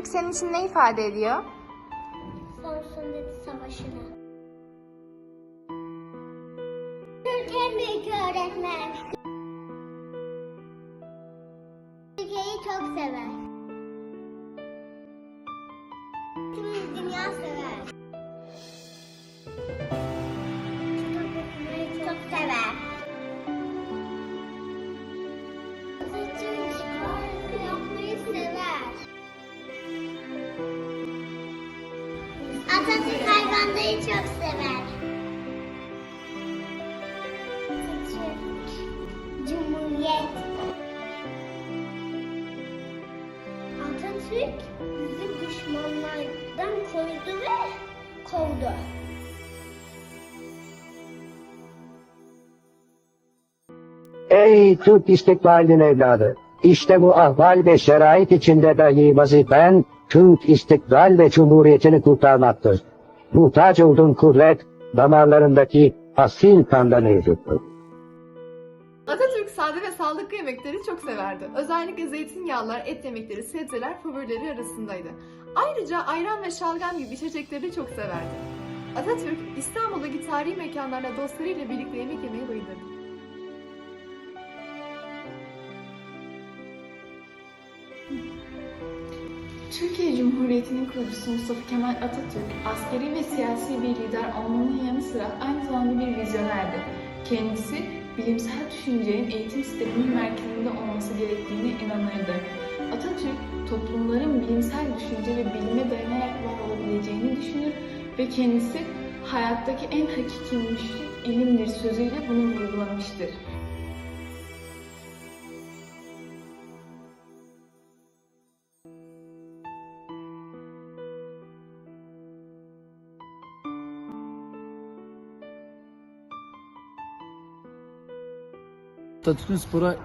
Türk senin için ne ifade ediyor? Samsun'daki savaşını. Atatürk hayvanları çok sever. Cumhuriyet. Atatürk bizi düşmanlardan korudu ve kovdu. Ey Türk istikbalinin evladı! İşte bu ahval ve şerait içinde dahi vazifen Türk istiklal ve cumhuriyetini kurtarmaktır. Muhtaç olduğun kuvvet damarlarındaki asil kanda mevcuttur. Atatürk sade ve sağlıklı yemekleri çok severdi. Özellikle zeytinyağlılar, et yemekleri, sebzeler favorileri arasındaydı. Ayrıca ayran ve şalgam gibi içecekleri de çok severdi. Atatürk, İstanbul'daki tarihi mekanlarla dostlarıyla birlikte yemek yemeye bayılırdı. Türkiye Cumhuriyeti'nin kurucusu Mustafa Kemal Atatürk, askeri ve siyasi bir lider olmanın yanı sıra aynı zamanda bir vizyonerdi. Kendisi, bilimsel düşüncenin eğitim sisteminin merkezinde olması gerektiğine inanırdı. Atatürk, toplumların bilimsel düşünce ve bilime dayanarak var olabileceğini düşünür ve kendisi, hayattaki en hakiki müşrik ilimdir sözüyle bunu vurgulamıştır. Atatürk'ün spora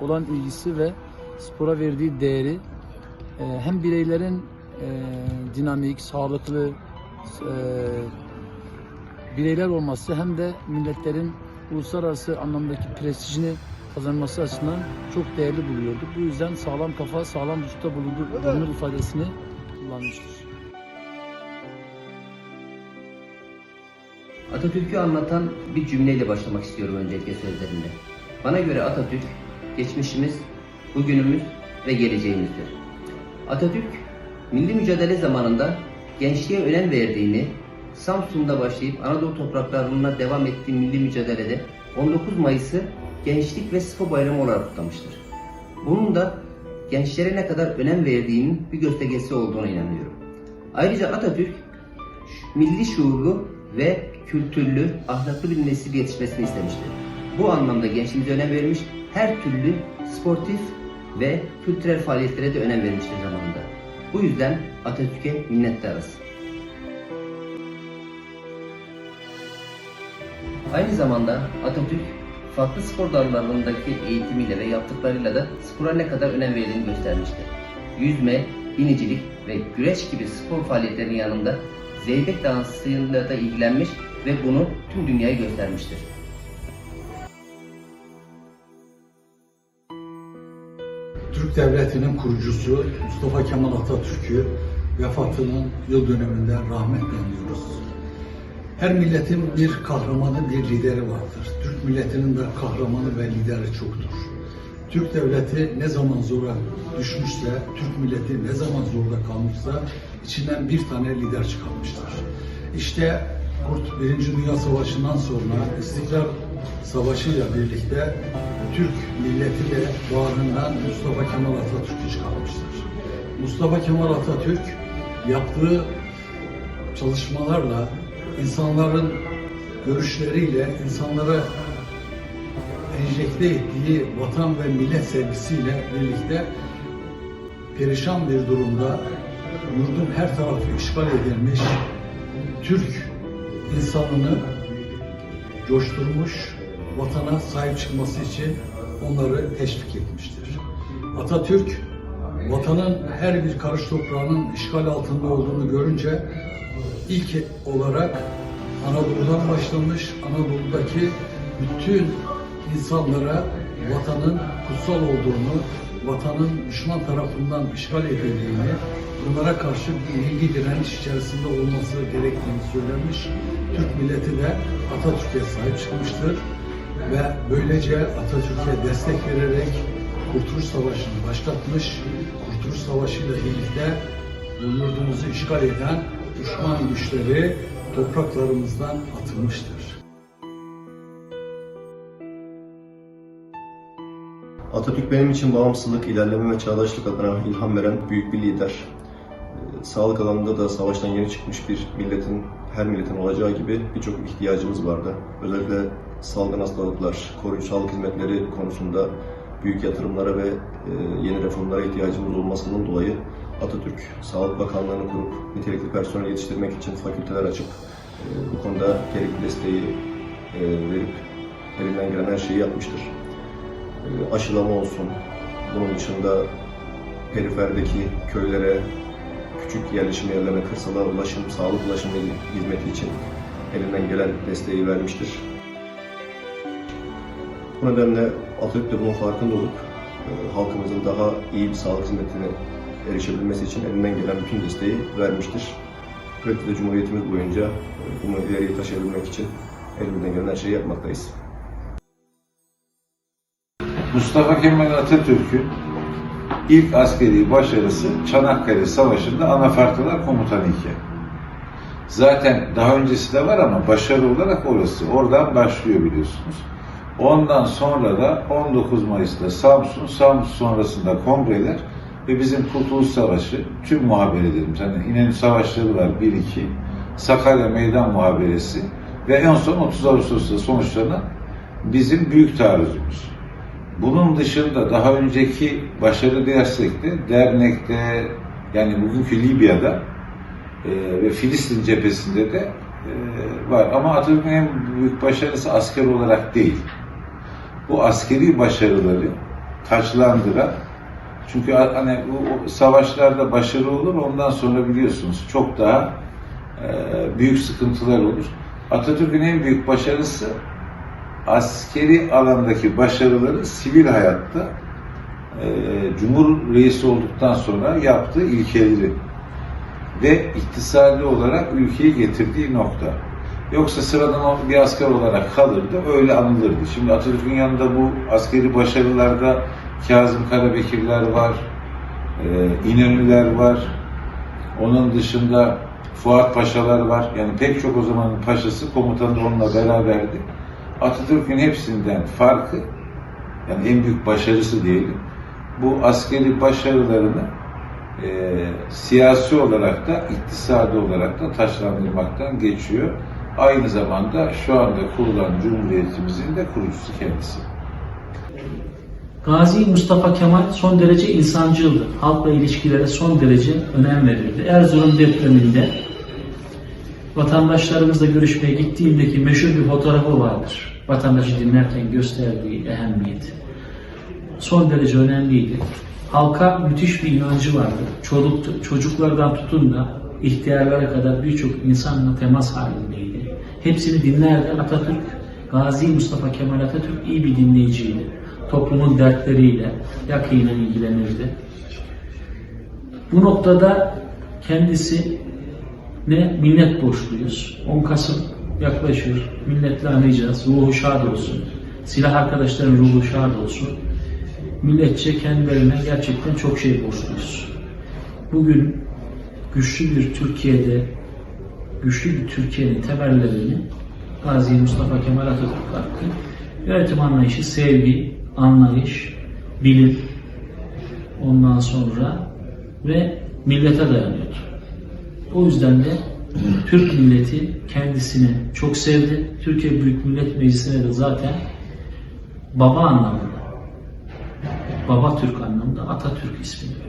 olan ilgisi ve spora verdiği değeri e, hem bireylerin e, dinamik, sağlıklı e, bireyler olması hem de milletlerin uluslararası anlamdaki prestijini kazanması açısından çok değerli buluyorduk. Bu yüzden sağlam kafa, sağlam vücutta bulunur, ifadesini kullanmıştır. Atatürk'ü anlatan bir cümleyle başlamak istiyorum öncelikle sözlerinde. Bana göre Atatürk, geçmişimiz, bugünümüz ve geleceğimizdir. Atatürk, milli mücadele zamanında gençliğe önem verdiğini, Samsun'da başlayıp Anadolu topraklarına devam ettiği milli mücadelede 19 Mayıs'ı Gençlik ve Spor Bayramı olarak kutlamıştır. Bunun da gençlere ne kadar önem verdiğinin bir göstergesi olduğuna inanıyorum. Ayrıca Atatürk milli şuurlu ve kültürlü, ahlaklı bir nesil yetişmesini istemiştir. Bu anlamda gençliğimize önem vermiş, her türlü sportif ve kültürel faaliyetlere de önem vermiştir zamanında. Bu yüzden Atatürk'e minnettarız. Aynı zamanda Atatürk farklı spor dallarındaki eğitimiyle ve yaptıklarıyla da spora ne kadar önem verdiğini göstermiştir. Yüzme, binicilik ve güreş gibi spor faaliyetlerinin yanında zeybek dansıyla da ilgilenmiş ve bunu tüm dünyaya göstermiştir. Devleti'nin kurucusu Mustafa Kemal Atatürk'ü vefatının yıl dönümünden rahmetle anıyoruz. Her milletin bir kahramanı, bir lideri vardır. Türk milletinin de kahramanı ve lideri çoktur. Türk devleti ne zaman zora düşmüşse, Türk milleti ne zaman zorda kalmışsa içinden bir tane lider çıkarmıştır. İşte Kurt Birinci Dünya Savaşı'ndan sonra İstiklal Savaşı ile birlikte Türk milleti de bağrından Mustafa Kemal Atatürk'ü çıkarmıştır. Mustafa Kemal Atatürk yaptığı çalışmalarla, insanların görüşleriyle, insanlara enjekte ettiği vatan ve millet sevgisiyle birlikte perişan bir durumda yurdun her tarafı işgal edilmiş Türk insanını coşturmuş, vatana sahip çıkması için onları teşvik etmiştir. Atatürk vatanın her bir karış toprağının işgal altında olduğunu görünce ilk olarak Anadolu'dan başlamış, Anadolu'daki bütün insanlara vatanın kutsal olduğunu, vatanın düşman tarafından işgal edildiğini, bunlara karşı bir milli direniş içerisinde olması gerektiğini söylemiş. Türk milleti de Atatürk'e sahip çıkmıştır ve böylece Atatürk'e destek vererek Kurtuluş Savaşı'nı başlatmış. Kurtuluş Savaşı ile birlikte bu yurdumuzu işgal eden düşman güçleri topraklarımızdan atılmıştır. Atatürk benim için bağımsızlık, ilerleme ve çağdaşlık adına ilham veren büyük bir lider. Ee, Sağlık alanında da savaştan yeni çıkmış bir milletin, her milletin olacağı gibi birçok ihtiyacımız vardı. Özellikle salgın hastalıklar, koruyucu sağlık hizmetleri konusunda büyük yatırımlara ve e, yeni reformlara ihtiyacımız olmasından dolayı Atatürk Sağlık Bakanlığı'nı kurup nitelikli personel yetiştirmek için fakülteler açıp e, bu konuda gerekli desteği e, verip elinden gelen her şeyi yapmıştır aşılama olsun. Bunun dışında periferdeki köylere, küçük yerleşim yerlerine, kırsala ulaşım, sağlık ulaşım hizmeti için elinden gelen desteği vermiştir. Bu nedenle Atatürk de bunun farkında olup e, halkımızın daha iyi bir sağlık hizmetine erişebilmesi için elinden gelen bütün desteği vermiştir. De Cumhuriyetimiz boyunca e, bunu ileriye taşıyabilmek için elimizden gelen her şeyi yapmaktayız. Mustafa Kemal Atatürk'ün ilk askeri başarısı Çanakkale Savaşı'nda Anafartalar Komutanı iken. Zaten daha öncesi de var ama başarı olarak orası. Oradan başlıyor biliyorsunuz. Ondan sonra da 19 Mayıs'ta Samsun, Samsun sonrasında kongreler ve bizim Kurtuluş Savaşı, tüm muhaberelerim, hani İnönü Savaşları var 1-2, Sakarya Meydan Muhaberesi ve en son 30 Ağustos'ta sonuçlanan bizim büyük taarruzumuz. Bunun dışında daha önceki başarı dersek de dernekte yani bugünkü Libya'da e, ve Filistin cephesinde de e, var. Ama Atatürk'ün en büyük başarısı asker olarak değil. Bu askeri başarıları taçlandıran çünkü hani bu savaşlarda başarı olur ondan sonra biliyorsunuz çok daha e, büyük sıkıntılar olur. Atatürk'ün en büyük başarısı askeri alandaki başarıları sivil hayatta e, Cumhur Reisi olduktan sonra yaptığı ilkeleri ve iktisadi olarak ülkeyi getirdiği nokta. Yoksa sıradan bir asker olarak kalırdı, öyle anılırdı. Şimdi Atatürk'ün yanında bu askeri başarılarda Kazım Karabekirler var, e, İnönüler var, onun dışında Fuat Paşalar var. Yani pek çok o zamanın paşası komutanı onunla beraberdi. Atatürk'ün hepsinden farkı, yani en büyük başarısı diyelim, bu askeri başarılarını e, siyasi olarak da, iktisadi olarak da taşlandırmaktan geçiyor. Aynı zamanda şu anda kurulan Cumhuriyetimizin de kurucusu kendisi. Gazi Mustafa Kemal son derece insancıldı. Halkla ilişkilere son derece önem verirdi. Erzurum depreminde vatandaşlarımızla görüşmeye gittiğimdeki meşhur bir fotoğrafı vardır. Vatandaşı dinlerken gösterdiği ehemmiyet. Son derece önemliydi. Halka müthiş bir inancı vardı. Çocuk, çocuklardan tutun da ihtiyarlara kadar birçok insanla temas halindeydi. Hepsini dinlerdi. Atatürk, Gazi Mustafa Kemal Atatürk iyi bir dinleyiciydi. Toplumun dertleriyle yakinen ilgilenirdi. Bu noktada kendisi ne millet borçluyuz. 10 Kasım yaklaşıyor. Milletle anlayacağız. Ruhu şad olsun. Silah arkadaşların ruhu şad olsun. Milletçe kendilerine gerçekten çok şey borçluyuz. Bugün güçlü bir Türkiye'de güçlü bir Türkiye'nin temellerini Gazi Mustafa Kemal Atatürk attı. Yönetim anlayışı, sevgi, anlayış, bilim ondan sonra ve millete dayanıyordu. O yüzden de Türk milleti kendisini çok sevdi. Türkiye Büyük Millet Meclisi'ne de zaten baba anlamında, baba Türk anlamında Atatürk ismini